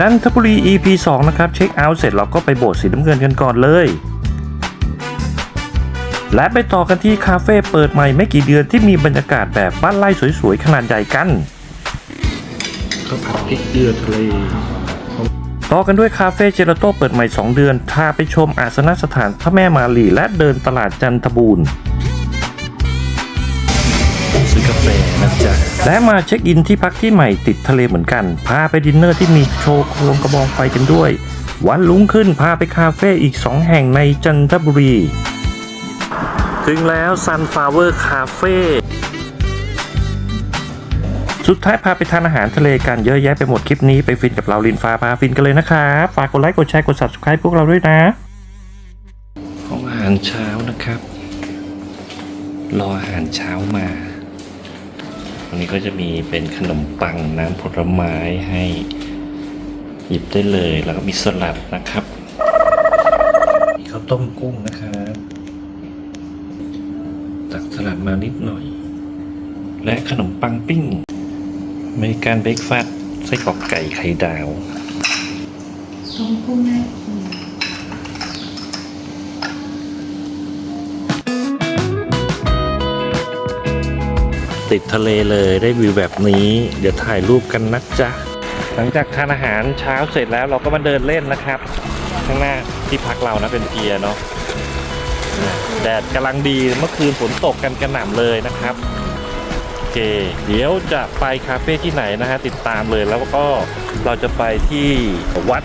จันทบุรี EP 2 นะครับ เช็คเอาท์เสร็จเราก็ไปโบสถ์สีน้ำเงินกันก่อนเลย และไปต่อกันที่คาเฟ่เปิดใหม่ไม่กี่เดือนที่มีบรรยากาศแบบบ้านไร่สวยๆ ขนาดใหญ่กันข้าวผัดพริกเกลือทะเลต่อกันด้วยคาเฟ่เจลาโต้เปิดใหม่ 2 เดือนพาไปชมอาสนสถานพระแม่มารีและเดินตลาดจันทบูรณ์ กาแฟนะจ๊ะ และมาเช็คอินที่พักที่ใหม่ติดทะเลเหมือนกัน พาไปดินเนอร์ที่มีโชว์โคมกระบองไฟกันด้วย วันลุ้งขึ้นพาไปคาเฟ่อีก 2 แห่งในจันทบุรี ถึงแล้ว Sunflower Cafe สุดท้ายพาไปทานอาหารทะเลกันเยอะแยะไปหมดคลิปนี้ไปฟินกับเราลินฟ้าพาฟินกันเลยนะครับ ฝากกดไลค์กดแชร์กด subscribe พวกเราด้วยนะ ของอาหารเช้านะครับ รออาหารเช้ามา วันนี้ก็จะมีเป็นขนมปังน้ำผลไม้ให้หยิบได้เลย แล้วก็มีสลัดนะครับ มีข้าวต้มกุ้งนะครับ ตักสลัดมานิดหน่อย และขนมปังปิ้งอเมริกันเบรกฟาสต์ไส้กรอกไก่ไข่ดาวต้มกุ้งแม่ ติดทะเลเลยได้วิวแบบนี้ เดี๋ยวถ่ายรูปกันนะจ๊ะ หลังจากทานอาหารเช้าเสร็จแล้วเราก็มาเดินเล่นนะครับ ข้างหน้าที่พักเรานะเป็นเพียเนาะแดดกำลังดีเมื่อคืนฝนตกกันกระหน่ำเลยนะครับโอเค เดี๋ยวจะไปคาเฟ่ที่ไหนนะฮะติดตามเลยแล้วก็เราจะไปที่วัด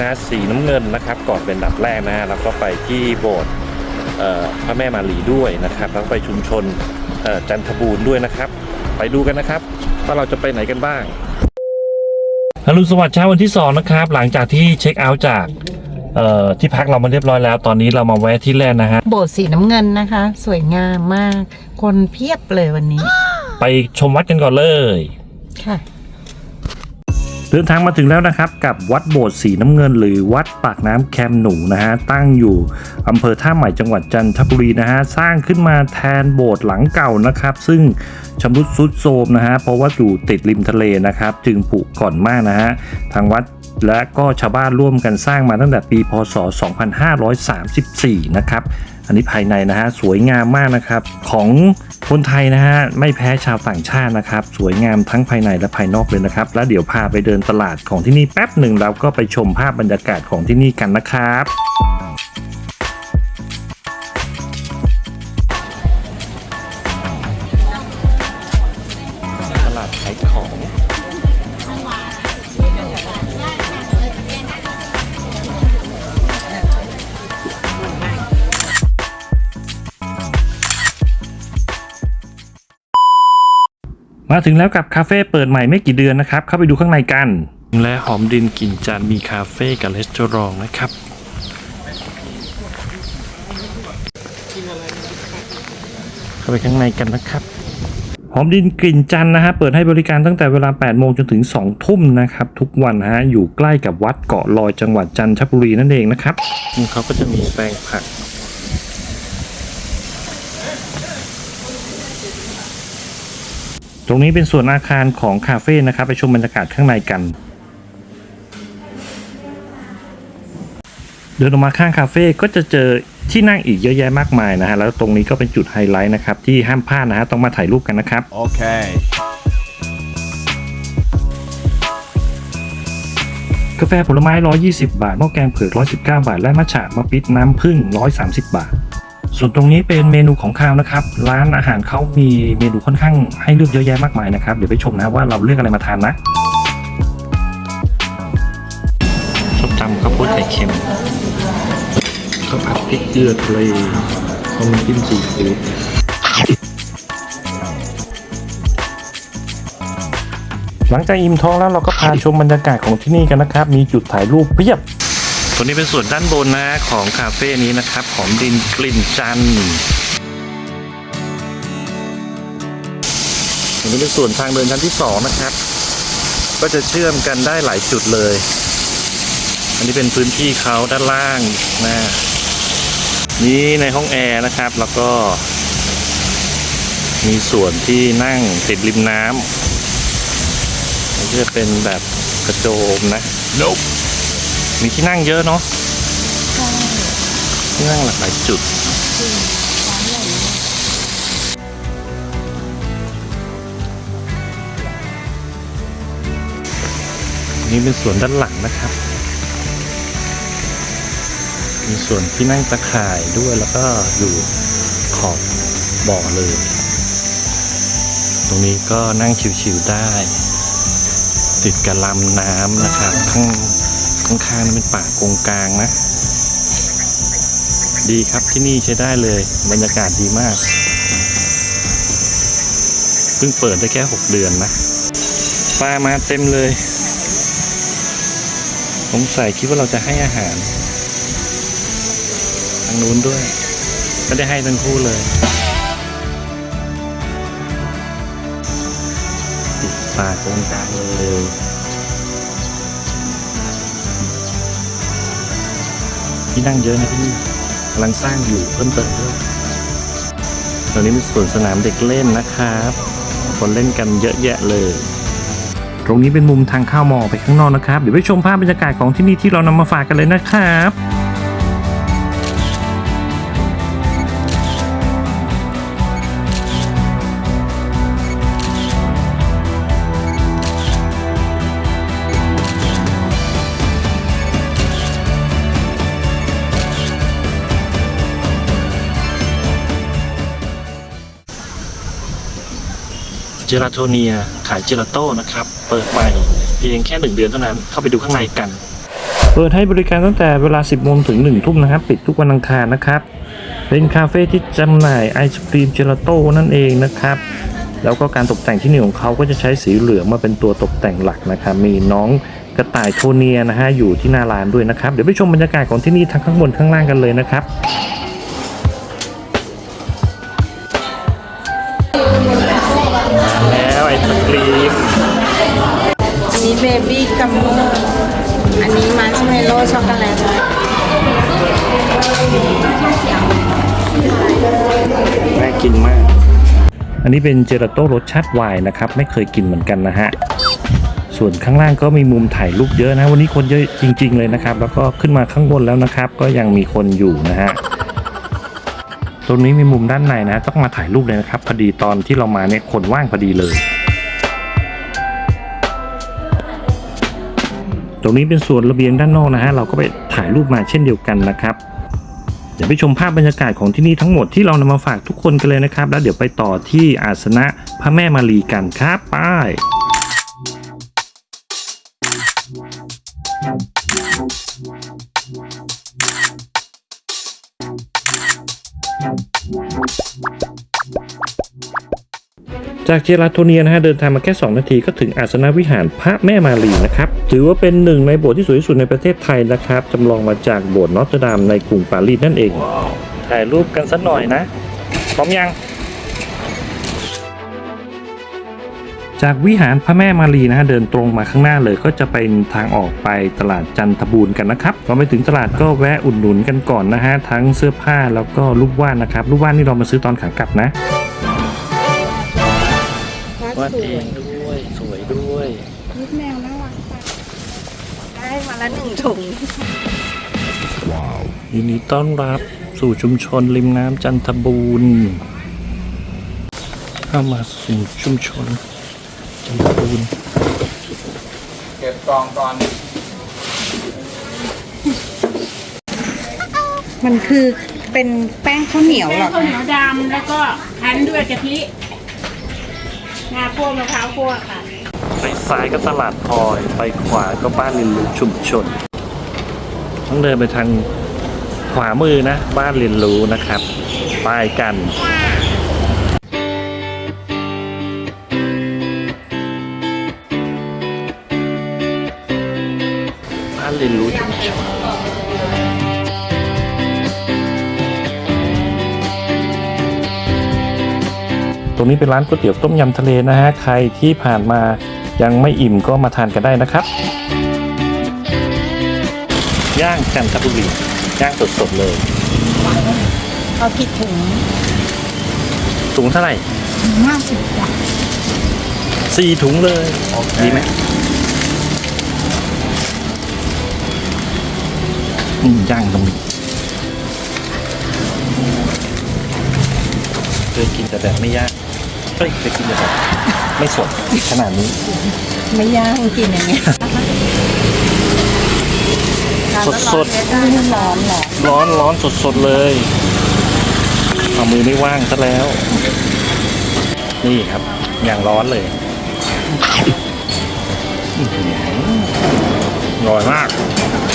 นะสีน้ำเงินนะครับ ก่อนเป็นดับแรกนะฮะแล้วก็ไปที่โบสถ์พระแม่มารีด้วยนะครับ แล้วไปชุมชน จันทบูรณ์ด้วยนะครับ ไปดูกันนะครับ ว่าเราจะไปไหนกันบ้างอรุณสวัสดิ์เช้าวันที่ 2 นะครับ หลังจากที่เช็คเอาท์จากเอ่อที่พักเรามาเรียบร้อยแล้ว ตอนนี้เรามาแวะที่แรกนะฮะโบสถ์สีน้ำเงินนะคะ สวยงามมาก คนเพียบเลยวันนี้ ไปชมวัดกันก่อนเลย ค่ะ เดินทางมาถึงแล้วนะครับกับวัดโบสถ์สีน้ำเงิน หรือวัดปากน้ำแคมหนูนะฮะตั้งอยู่อำเภอท่าใหม่จังหวัดจันทบุรีนะฮะสร้างขึ้นมาแทนโบสถ์หลังเก่านะครับ ซึ่งชำรุดทรุดโทรมนะฮะเพราะว่าอยู่ติดริมทะเลนะครับ จึงผุก่อนมากนะฮะทางวัดและก็ชาวบ้านร่วมกันสร้างมาตั้งแต่ปีพศ 2534 นะครับ นนี้ภายในนะฮะสวยงามมากนะครับของคนไทยนะฮะไม่แพ้ชาวต่างชาตินะครับ สวยงามทั้งภายในและภายนอกเลยนะครับ แล้วเดี๋ยวพาไปเดินตลาดของที่นี่แป๊บหนึ่งแล้วก็ไปชมภาพบรรยากาศของที่นี่กันนะครับ มาถึงแล้วกับคาเฟ่เปิดใหม่ไม่กี่เดือนนะครับ เข้าไปดูข้างในกัน และหอมดินกลิ่นจานมีคาเฟ่กับรีสอร์ทนะครับ เข้าไปข้างในกันนะครับหอมดินกลิ่นจันทร์นะฮะเปิดให้บริการตั้งแต่เวลา 8 โมงจนถึง 2 ทุ่มนะครับ ทุกวันนะฮะอยู่ใกล้กับวัดเกาะลอยจังหวัดจันทบุรีนั่นเองนะครับเขาก็จะมีแปลงผัก ตรงนี้เป็นส่วนอาคารของคาเฟ่นะครับ ไปชมบรรยากาศข้างในกัน เดินออกมาข้างคาเฟ่ก็จะเจอที่นั่งอีกเยอะแยะมากมายนะฮะ แล้วตรงนี้ก็เป็นจุดไฮไลท์นะครับ ที่ห้ามพลาดนะฮะ ต้องมาถ่ายรูปกันนะครับ Okay. กาแฟผลไม้ 120 บาทหม้อแกงเผือก 119 บาท และมัทฉะมะปิดน้ำผึ้ง 130 บาท ส่วนตรงนี้เป็นเมนูของข้าวนะครับ ร้านอาหารเขามีเมนูค่อนข้างให้เลือกเยอะแยะมากมายนะครับ เดี๋ยวไปชมนะว่าเราเลือกอะไรมาทานนะส้มตำข้าวโพดไข่เค็มข้าวผัดพริกเกลือทะเลข้าวมันปิ้มซีฟู้ดหลังจากอิ่มท้องแล้วเราก็พาชมบรรยากาศของที่นี่กันนะครับ มีจุดถ่ายรูปเพียบตั วนี้เป็นส่วนด้านบนนะของคาเฟ่นี้นะครับหอมดินกลิ่นจันทร์ตัวนี้เป็นส่วนทางเดินชั้นที่สองนะครับ ก็จะเชื่อมกันได้หลายจุดเลย อันนี้เป็นพื้นที่เขาด้านล่างนะนี่ในห้องแอร์นะครับ แล้วก็ มีส่วนที่นั่งติดริมน้ำนก็จะเป็นแบบกระโจมนะ nope มีที่นั่งเยอะเนาะที่นั่งหลากหลายจุดนี่เป็นส่วนด้านหลังนะครับ มีส่วนที่นั่งตะข่ายด้วยแล้วก็อยู่ขอบบ่อเลย ตรงนี้ก็นั่งชิวๆได้ ติดกับลำน้ำนะครับข้ง ข้างๆนั้นเป็นป่ากงกลางนะ ดีครับที่นี่ใช้ได้เลย บรรยากาศดีมาก เพิ่งเปิดได้แค่ 6 เดือนนะปลามาเต็มเลยสงสัยคิดว่าเราจะให้อาหาร ทางนู้นด้วยไม่ได้ให้ทั้งคู่เลยติดปากตรงกลางเลย ที่นั่งเยอะนะที่นี่กำลังสร้างอยู่เพิ่มเติมด้วยตอนนี้เป็นสวนสนามเด็กเล่นนะครับ คนเล่นกันเยอะแยะเลย ตรงนี้เป็นมุมทางเข้ามองไปข้างนอกนะครับ เดี๋ยวไปชมภาพบรรยากาศของที่นี่ที่เรานำมาฝากกันเลยนะครับ จลาโทเนีย ขายเจลาโต้นะครับ เปิดใหม่เพียงแค่หนึ่งเดือนเท่านั้น เข้าไปดูข้างในกัน เปิดให้บริการตั้งแต่เวลา 10โมงถึง 1 ทุ่มนะครับ ปิดทุกวันอังคารนะครับ เป็นคาเฟ่ที่จำหน่ายไอศครีมเจลาโต้นั่นเองนะครับ แล้วก็การตกแต่งที่นี่ของเขาก็จะใช้สีเหลืองมาเป็นตัวตกแต่งหลักนะครับ มีน้องกระต่ายโทเนียนะฮะอยู่ที่หน้าร้านด้วยนะครับ เดี๋ยวไปชมบรรยากาศของที่นี่ทั้งข้างบนข้างล่างกันเลยนะครับ เบบี้กัมโมอันนี้มาร์ชเมลโล่ช็อกโกแลตน่ากินมาก อันนี้เป็นเจลาโต้รสชาติไวน์นะครับ ไม่เคยกินเหมือนกันนะฮะ ส่วนข้างล่างก็มีมุมถ่ายรูปเยอะนะ วันนี้คนเยอะจริง ๆ เลยนะครับ แล้วก็ขึ้นมาข้างบนแล้วนะครับ ก็ยังมีคนอยู่นะฮะตรงนี้มีมุมด้านในนะ ต้องมาถ่ายรูปเลยนะครับ พอดีตอนที่เรามาเนี่ยคนว่างพอดีเลย ตรงนี้เป็นส่วนระเบียงด้านนอกนะฮะเราก็ไปถ่ายรูปมาเช่นเดียวกันนะครับเดี๋ยวไปชมภาพบรรยากาศของที่นี่ทั้งหมดที่เรานำมาฝากทุกคนกันเลยนะครับ แล้วเดี๋ยวไปต่อที่อาสนะพระแม่มารีกันครับไป้ จากเจลาโทเนียนะฮะเดินทางมาแค่ 2 นาทีก็ถึงอาสนะวิหารพระแม่มารีนะครับ ถือว่าเป็นหนึ่งในโบสถ์ที่สวยที่สุดในประเทศไทยนะครับจำลองมาจากโบสถ์นอตเตอร์ดามในกรุงปารีสนั่นเอง ถ่ายรูปกันสักหน่อยนะพร้อมยัง จากวิหารพระแม่มารีนะฮะเดินตรงมาข้างหน้าเลยก็จะเป็นทางออกไปตลาดจันทบูรณ์กันนะครับก่อนไปถึงตลาดก็แวะอุดหนุนกันก่อนนะฮะทั้งเสื้อผ้าแล้วก็รูปวาดนะครับรูปวาดนี่เรามาซื้อตอนขากลับนะ วาดเองด้วย สวยด้วยนิดแมวน่ารักจังได้มาละหนึ่งถุงยินดีต้อนรับสู่ชุมชนริมน้ำจันทบูรณ์เข้ามาสู่ชุมชนจันทบูรณ์เก็บกล่องก่อน มันคือเป็นแป้งข้าวเหนียวแป้เหรงอข้าวเหนีคะยวดำแล้วก็คั้นด้วยกะทิ งาคั่วมะพร้าวคั่วค่ะ ไปซ้ายก็ตลาดพลอย ไปขวาก็บ้านเรียนรู้ชุมชน ต้องเดินไปทางขวามือนะ บ้านเรียนรู้นะครับไปกัน นี้เป็นร้านก๋วยเตี๋ยวต้มยำทะเลนะฮะ ใครที่ผ่านมายังไม่อิ่มก็มาทานกันได้นะครับ ย่างจันทบุรีย่างสดๆเลยเอาผิดถุงถุงเท่าไหร่ห้าสิบจ้ะสี่ถุงเลยดีไหมนี่ย่างตรงนี้เคยกินแต่แบบไม่ยาก ฮ้ยเคยกินแต่แบบไม่สดขนาดนี้ ไม่ย่างกินอย่างเงี้ยสดสดร้อนหรอร้อนร้อนสดสดๆเลยเอามือไม่ว่างซะแล้ว นี่ครับ อย่างร้อนเลยอื้อหืออร่อยมาก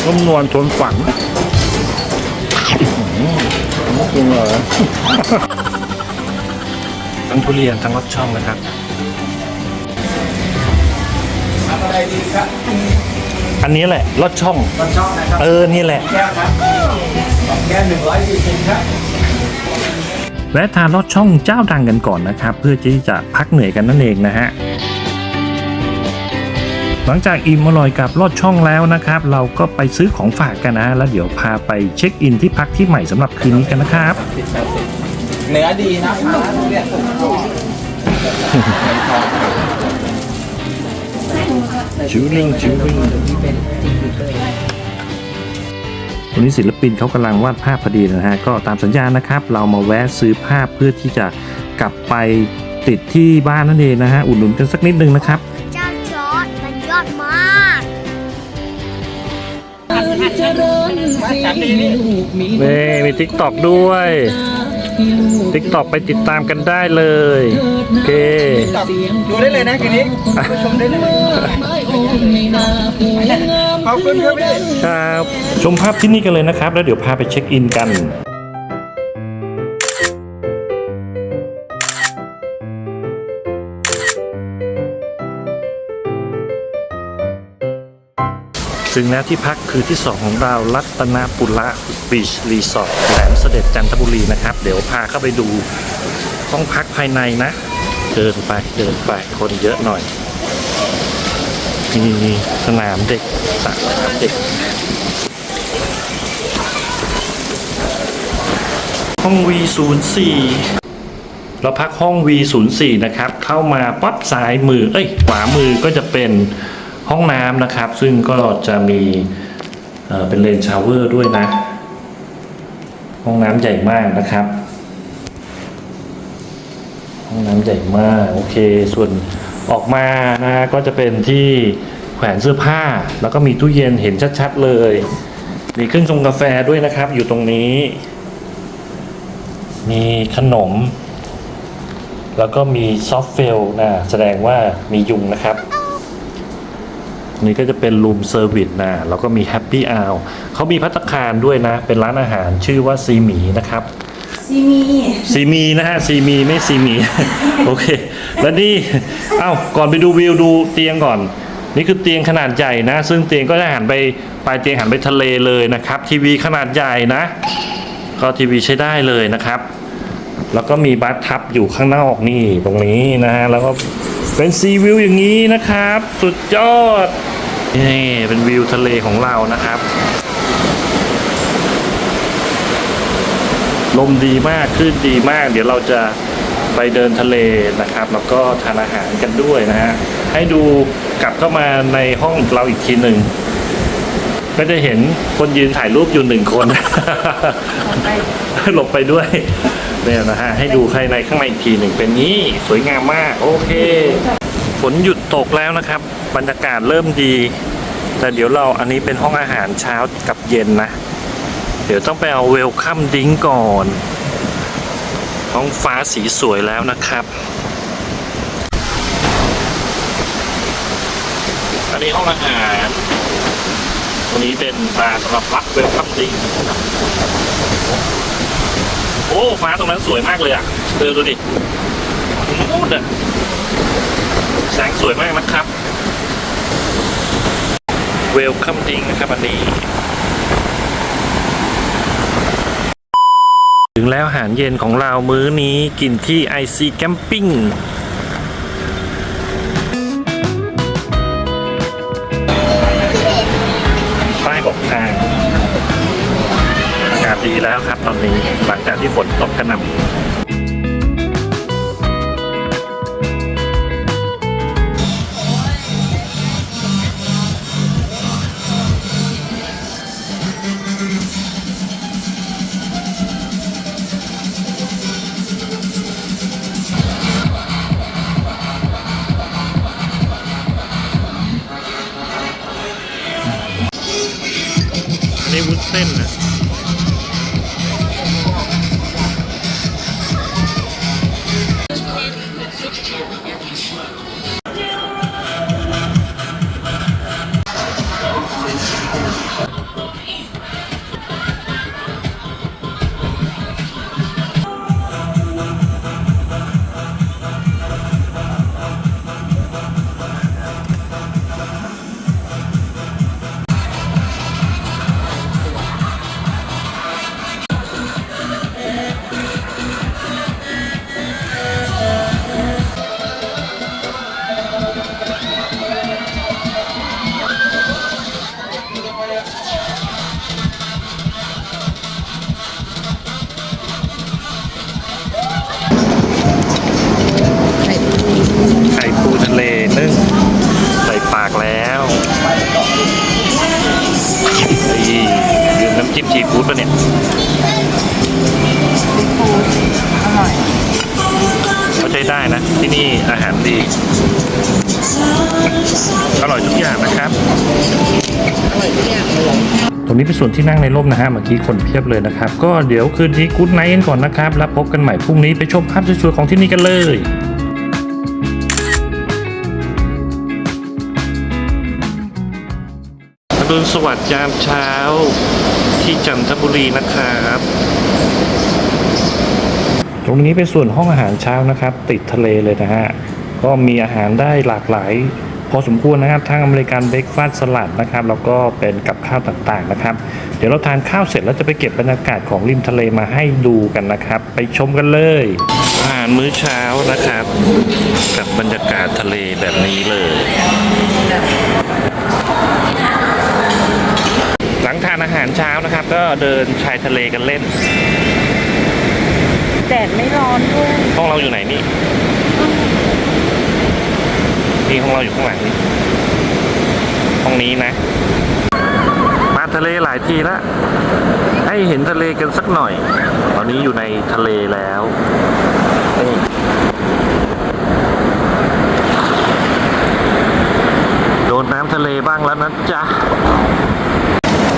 นุ่มนวลชนฝันอื้อหือไม่กินเหรอ ทั้งทุเรียนทั้งรสช่องนะครับทำอะไรดีครับอันนี้แหละรสช่องมันชอบนะครับเออนี่แหละแก้วครับสองแก้วหนึ่งร้อยสี่สิบครับแวะทานลอดช่องเจ้าดังกันก่อนนะครับ เพื่อที่จะพักเหนื่อยกันนั่นเองนะฮะหลังจากอิ่มอร่อยกับลอดช่องแล้วนะครับ เราก็ไปซื้อของฝากกันนะ แล้วเดี๋ยวพาไปเช็คอินที่พักที่ใหม่สำหรับคืนนี้กันนะครับ เนื้อดีนะคะเนี่ยเป็นทองครับจูริงจูริงวันนี้ศิลปินเขากำลังวาดภาพพอดีนะฮะ ก็ตามสัญญานะครับ เรามาแวะซื้อภาพเพื่อที่จะกลับไปติดที่บ้านนั่นเองนะฮะ อุดหนุนกันสักนิดนึงนะครับเจ้าจอร์ดมันยอดมากนี่มีทิกตอกด้วย ทิกตอกไปติดตามกันได้เลย โอเค ดูได้เลยนะคืนนี้ไปชมได้เลย ขอบคุณครับพี่ ครับชมภาพที่นี่กันเลยนะครับ แล้วเดี๋ยวพาไปเช็คอินกัน ถึงแล้วที่พักคือที่ 2 ของเรารัตนปุระบีชรีสอร์ทแหลมเสด็จจันทบุรีนะครับ เดี๋ยวพาเข้าไปดูห้องพักภายในนะ เดินไปเดินไปคนเยอะหน่อย มีสนามเด็กสน้ำเด็ก ห้อง V04 เราพักห้อง V04 นะครับ เข้ามาปั๊บซ้ายมือ เอ้ยขวามือก็จะเป็น ห้องน้ำนะครับ ซึ่งก็จะมีเป็นเลนชาวเวอร์ด้วยนะ ห้องน้ำใหญ่มากนะครับ ห้องน้ำใหญ่มากโอเค ส่วนออกมานะก็จะเป็นที่แขวนเสื้อผ้า แล้วก็มีตู้เย็นเห็นชัดๆเลย มีเครื่องชงกาแฟด้วยนะครับ อยู่ตรงนี้ มีขนม แล้วก็มีซอฟเฟลนะแสดงว่ามียุงนะครับ นี่ก็จะเป็นรูมเซอร์วิสนะแล้วก็มีแฮปปี้อ r เขามีพัตตาคารด้วยนะ เป็นร้านอาหารชื่อว่าซีหมีนะครับซีมีซีมีนะฮะซีมีไม่ซีมี โอเค แล้วนี่เอ้าก่อนไปดูวิวดูเตียงก่อน นี่คือเตียงขนาดใหญ่นะ ซึ่งเตียงก็จะหันไปปลายเตียงหันไปทะเลเลยนะครับ ทีวีขนาดใหญ่นะ ก็ทีวีใช้ได้เลยนะครับ แล้วก็มีบัตทับอยู่ข้างนอกนี่ตรงนี้นะฮะแล้วก็เป็นซีวิวอย่างนี้นะครับ สุดยอดนี่เป็นวิวทะเลของเรานะครับลมดีมากคลื่นดีมาก เดี๋ยวเราจะไปเดินทะเลนะครับ แล้วก็ทานอาหารกันด้วยนะฮะให้ดูกลับเข้ามาในห้องเราอีกทีหนึ่งก็จะเห็นคนยืนถ่ายรูปอยู่หนึ่งคนหลบไปด้วย เนี่ยนะฮะ ให้ดูภายในข้างในอีกทีหนึ่งเป็นนี้สวยงามมาก โอเค ฝนหยุดตกแล้วนะครับ บรรยากาศเริ่มดี แต่เดี๋ยวเราอันนี้เป็นห้องอาหารเช้ากับเย็นนะ เดี๋ยวต้องไปเอาเวลคัมดิ้งก่อนท้องฟ้าสีสวยแล้วนะครับ อันนี้ห้องอาหารตรงนี้เป็นบาร์สำหรับรับเวลคัมดิ้ง โอ้ฟ้าตรงนั้นสวยมากเลยอะเออดูดิมูดอะแสงสวยมากนะครับ เวลคัมดิ้งนะครับอันนี้ถึงแล้วอาหารเย็นของเรามื้อนี้กินที่ IC Camping ป้ ที่ฝนตกกระหน่ำ ที่นี่อาหารดี อร่อยทุกอย่างนะครับ ตรงนี้เป็นส่วนที่นั่งในร่มนะฮะ เมื่อกี้คนเพียบเลยนะครับ ก็เดี๋ยวคืนนี้กู๊ดไนท์กันก่อนนะครับ แล้วพบกันใหม่พรุ่งนี้ไปชมภาพสวยๆของที่นี่กันเลยอรุณสวัสดิ์ยามเช้าที่จันทบุรีนะครับ ตรงนี้เป็นส่วนห้องอาหารเช้านะครับ ติดทะเลเลยนะฮะ ก็มีอาหารได้หลากหลาย พอสมควรนะครับทั้งอเมริกันเบรกฟาสต์สลัดนะครับ แล้วก็เป็นกับข้าวต่างๆนะครับ เดี๋ยวเราทานข้าวเสร็จแล้วจะไปเก็บบรรยากาศของริมทะเลมาให้ดูกันนะครับ ไปชมกันเลยอาหารมื้อเช้านะครับ กับบรรยากาศทะเลแบบนี้เลย หลังทานอาหารเช้านะครับ ก็เดินชายทะเลกันเล่น แดดไม่ร้อนด้วยห้องเราอยู่ไหนนี่นี่ห้องเราอยู่ข้างหลังนี่ห้องนี้นะ มาทะเลหลายทีแล้วให้เห็นทะเลกันสักหน่อย ตอนนี้อยู่ในทะเลแล้วนี่โดนน้ำทะเลบ้างแล้วนะจ๊ะ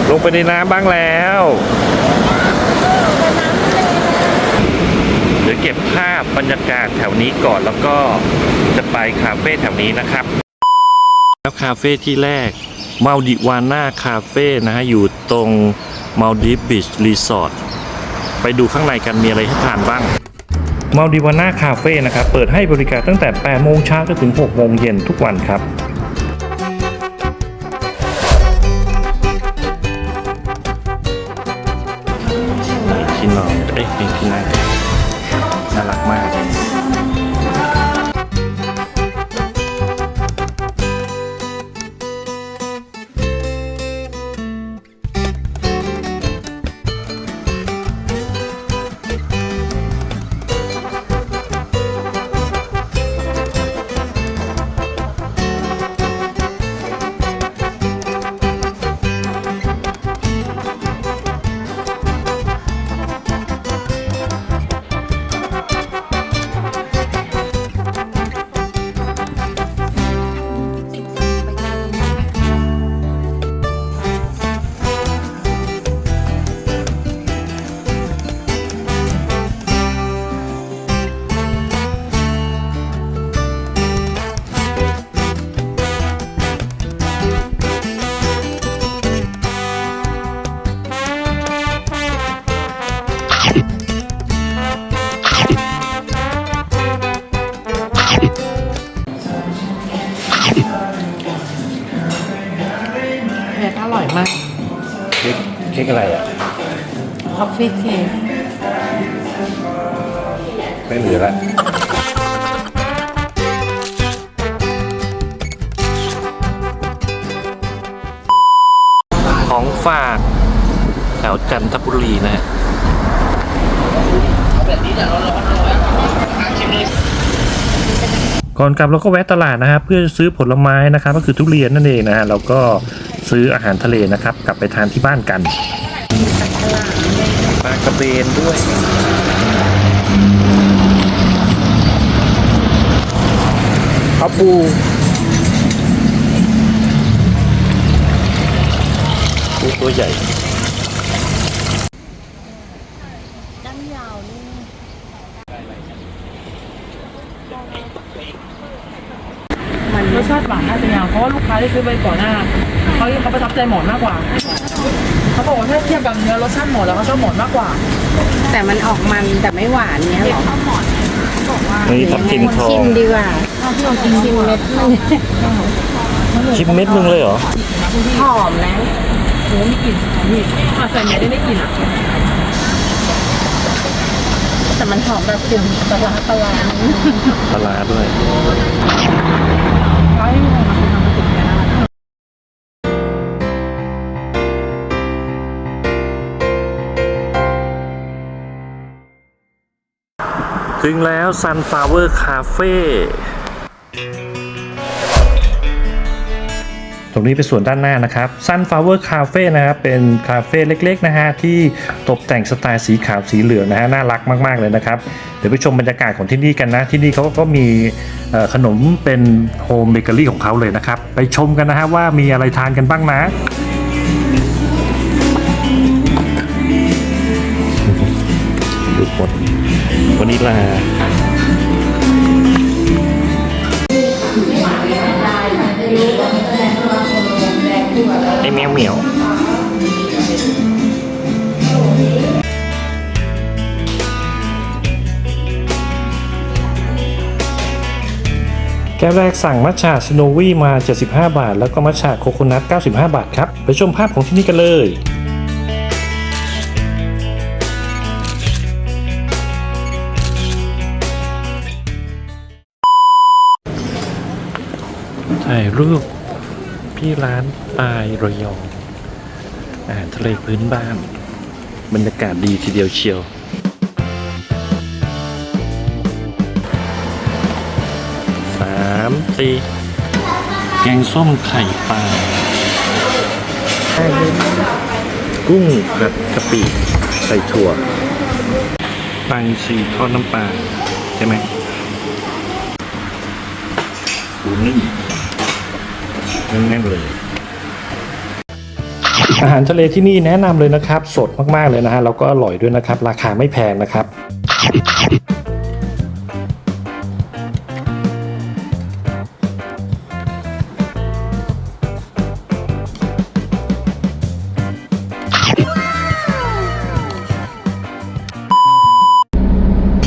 ลงไปในน้ำบ้างแล้ว เดี๋ยวเก็บภาพบรรยากาศแถวนี้ก่อนแล้วก็จะไปคาเฟ่แถวนี้นะครับ แล้วคาเฟ่ที่แรกมาดิวาน่าคาเฟ่นะฮะ อยู่ตรงมาดิบิชรีสอร์ทไปดูข้างในกันมีอะไรให้ทานบ้างมาดิวาน่าคาเฟ่นะครับ เปิดให้บริการตั้งแต่ 8 โมงเช้าจนถึง 6 โมงเย็นทุกวันครับ ค้กเค้กอะไรอะคอฟฟี่เค้กไม่เหลือละของฝากแถวจันทบุรีนะฮะก่อนกลับเราก็แวะตลาดนะครับเพื่อซื้อผลไม้นะครับ ก็คือทุเรียนนั่นเองนะฮะแล้วก็ ซื้ออาหารทะเลนะครับ กลับไปทานที่บ้านกันปลากระเบนด้วย เอาปูปูตัวใหญ่ บาทน่าจะยังเพราะ ว่าลูกค้าที่ซื้อไปก่อนหน้าเขาเขาประทับใจหมอนมากกว่าเขาบอกว่าถ้าเทียบกับเนื้อรสชาติหมอนแล้วเขาชอบหมอนมากกว่า แต่มันออกมันแต่ไม่หวานเนี้ยเหรอนี่ทับทิมทอชิงมดีกว่าชิมเม็ดมันชิมเม็ดนึงเลยเหรอหอมนะโอ้มีกลิ่นหอมนี่อะใส่เม็ดได้ไม่กลิ่นอะแต่มันหอมแบบกลิ่นปลาร้าปลาร้าปลาร้าด้วยร้านที่มีคนมาทำม ถึงแล้ว Sunflower Cafe ตรงนี้เป็นส่วนด้านหน้านะครับ Sunflower Cafe นะครับ เป็นคาเฟ่เล็กๆนะฮะ ที่ตกแต่งสไตล์สีขาวสีเหลืองนะฮะ น่ารักมากๆเลยนะครับ เดี๋ยวไปชมบรรยากาศของที่นี่กันนะ ที่นี่เขาก็มีขนมเป็นโฮมเบเกอรี่ของเขาเลยนะครับ ไปชมกันนะฮะว่ามีอะไรทานกันบ้างนะ ดูหมดวานิลาไอแมวเหมียวแก้วแรกสั่งมัทฉะสโนวี่มา 75 บาท แล้วก็มัทฉะโคโคนัท 95 บาทครับ ไปชมภาพของที่นี่กันเลยายรูปที่ร้านปายระยองอาหารทะเลพื้นบ้าน บรรยากาศดีทีเดียวเชียวสามสี่แกงส้มไข่ปลากุ้งแบบกะปิใส่ถั่วปังชีทอดน้ำปลาใช่ไหมปูนึ่ง แน่นๆเลยอาหารทะเลที่นี่แนะนำเลยนะครับ สดมากๆเลยนะฮะแล้วก็อร่อยด้วยนะครับ ราคาไม่แพงนะครับ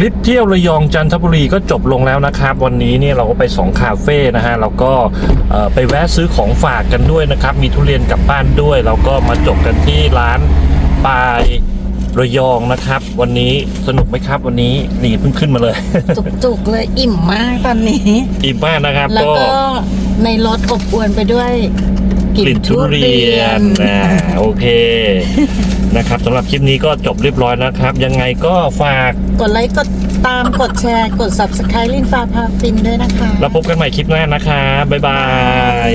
ลิปเที่ยวระยองจันทบุรีก็จบลงแล้วนะครับ วันนี้เนี่ยเราก็ไปสองคาเฟ่นะฮะแล้วก็เอ่อไปแวะซื้อของฝากกันด้วยนะครับ มีทุเรียนกลับบ้านด้วย แล้วก็มาจบกันที่ร้านปายระยองนะครับ วันนี้สนุกไหมครับ วันนี้นี่เพิ่งขึ้นมาเลย จุกๆเลยอิ่มมากตอนนี้ อิ่มมากนะครับแล้วก็ก็ในรถอบอวนไปด้วย กลิ่นทุเรียนนะโอเคนะครับสำหรับคลิปนี้ก็จบเรียบร้อยนะครับ ยังไงก็ฝาก กดไลค์กดตามกดแชร์ กด subscribe ลินฟ้าพาฟินด้วยนะคะ แล้วพบกันใหม่คลิปหน้านะคะ บ๊ายบาย